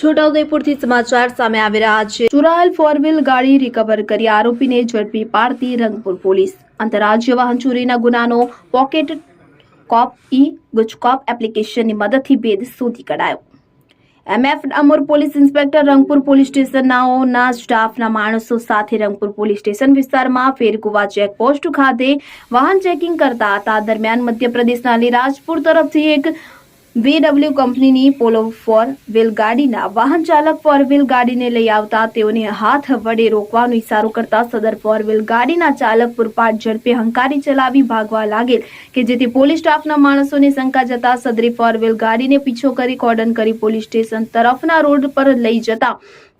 છોટાઉદેપુરથી સમાચાર સામે આવી રહ્યા છે. ચોરાયેલ ફોર વ્હીલ ગાડી રિકવર કરી આરોપીને ઝડપી પાડતી રંગપુર પોલીસ. આંતરરાજ્ય વાહન ચોરીના ગુનાનો પોકેટ કોપ ઈ ગુજકોપ એપ્લિકેશનની મદદથી ભેદ શોધી કઢાયો. MF Damor police inspector Rangpur police સ્ટેશનના સ્ટાફના માણસો સાથે રંગપુર પોલીસ સ્ટેશન વિસ્તારમાં ફેરકુવા ચેકપોસ્ટ ખાતે વાહન ચેકિંગ કરતા હતા. દરમિયાન મધ્યપ્રદેશના અલીરાજપુર તરફથી એક VW કંપનીની પોલો ફોર વ્હીલ ગાડીના વાહન ચાલક ફોર વ્હીલ ગાડીને લઈ આવતા તેઓને હાથ વડે રોકવાનો ઇશારો કરતા સદર ફોર વ્હીલ ગાડીના ચાલક પૂરપાટ ઝડપે હંકારી ચલાવી ભાગવા લાગેલ કે જેથી પોલીસ સ્ટાફના માણસોને શંકા જતા સદરી ફોર વ્હીલ ગાડીને પીછો કરી કોર્ડન કરી પોલીસ સ્ટેશન તરફના રોડ પર લઈ જતા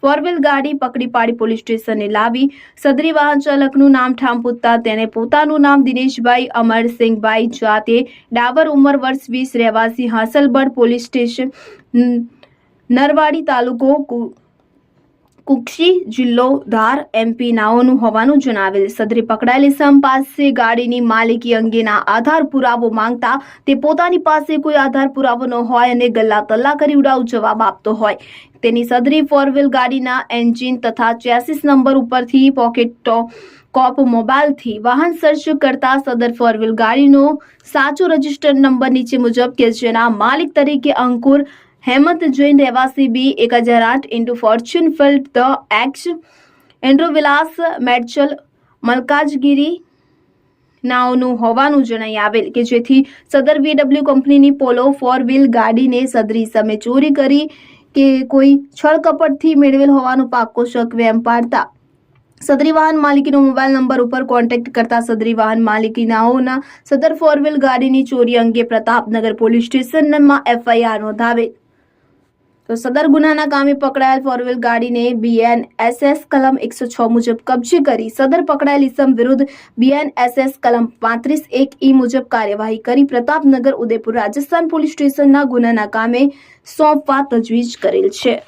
ફોર વ્હીલ ગાડી પકડી પાડી પોલીસ સ્ટેશને લાવી. સદરી વાહન ચાલકનું નામ ઠામ પૂછતા તેને પોતાનું નામ દિનેશભાઈ અમરસિંહભાઈ જાતે ડાબર ઉંમર વર્ષ વીસ, રહેવાસી હાંસલબડ પોલીસ સ્ટેશન નરવાડી તાલુકો કુક્ષી, જિલ્લો, ધાર એમપી નાઓનું હોવાનું જણાવેલ. સદરી પકડાયેલી સમ પાસે ગાડીની માલિકી અંગેના આધાર પુરાવો માંગતા તે પોતાની પાસે કોઈ આધાર પુરાવો ન હોય અને ગલ્લા તલ્લા કરી ઉડાવ જવાબ આપતો હોય. તેની સદરી ફોર વ્હીલ ગાડીના એન્જિન તથા ચેસિસ નંબર ઉપરથી પોકેટ કોપ મોબાઈલથી વાહન સર્ચ કરતા સદર ફોર વ્હીલ ગાડીનો સાચો રજિસ્ટર નંબર નીચે મુજબ કે જેના માલિક તરીકે અંકુર હેમંત જૈન રહેવાસી બી એક હજાર આઠ into fortune field the X Andrew villas, Medchal, Malkajgiri નાઓનું હોવાનું જણાઈ આવેલ કે જેથી સદર વીડબ્લ્યુ કંપનીની પોલો ફોર વ્હીલ ગાડીને સદરી સામે ચોરી કરી કે કોઈ છળકપટથી મેળવેલ હોવાનું પાક્કો શક વેમ પાડતા. સદરી વાહન માલિકીનો મોબાઈલ નંબર ઉપર કોન્ટેક્ટ કરતા સદરી વાહન માલિકીનાઓના સદર ફોર વ્હીલ ગાડીની ચોરી અંગે પ્રતાપનગર પોલીસ સ્ટેશનમાં એફઆઈઆર નોંધાવેલ. તો સદર ગુનાના કામે પકડાયેલ ફોર વ્હીલ ગાડીને બીએનએસએસ કલમ એકસો છ મુજબ કબજે કરી સદર પકડાયેલ ઇસમ વિરુદ્ધ બીએનએસએસ કલમ પાંત્રીસ એક ઈ મુજબ કાર્યવાહી કરી પ્રતાપનગર ઉદયપુર રાજસ્થાન પોલીસ સ્ટેશનના ગુનાના કામે સોંપવા તજવીજ કરેલ છે.